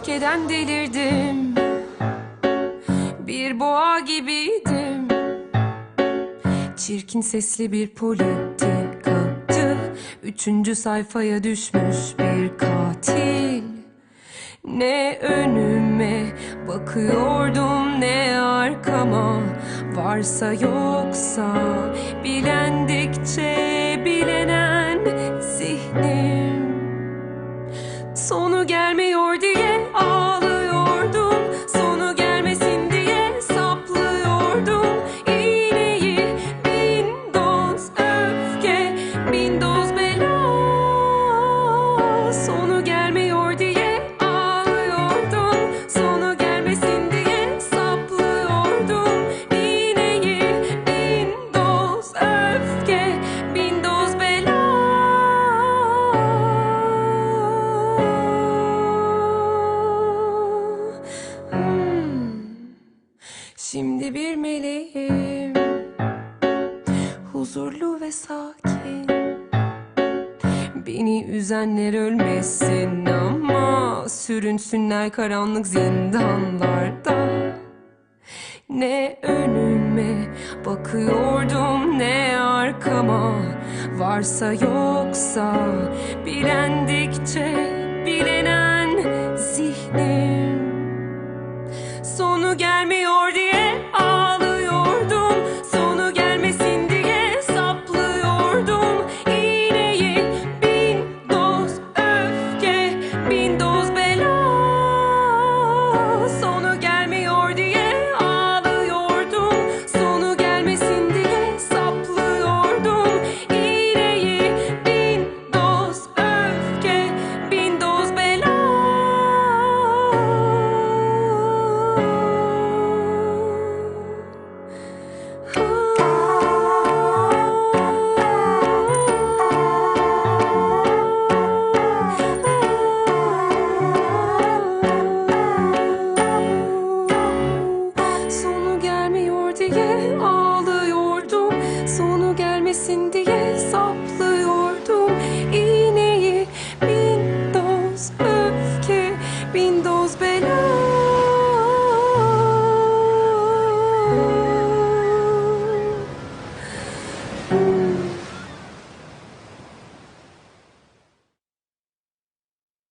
öfkeden delirdim. Bir boğa gibiydim. Çirkin sesli bir politikacı Üçüncü sayfaya düşmüş bir katil. Ne önüme bakıyordum ne arkama. Varsa yoksa bilendikçe Şimdi bir meleğim. Huzurlu ve sakin. Beni üzenler ölmesin ama Sürünsünler karanlık zindanlarda. Ne önüme bakıyordum ne arkama Varsa yoksa bilendikçe bilenen sonu gelmesin diye saplı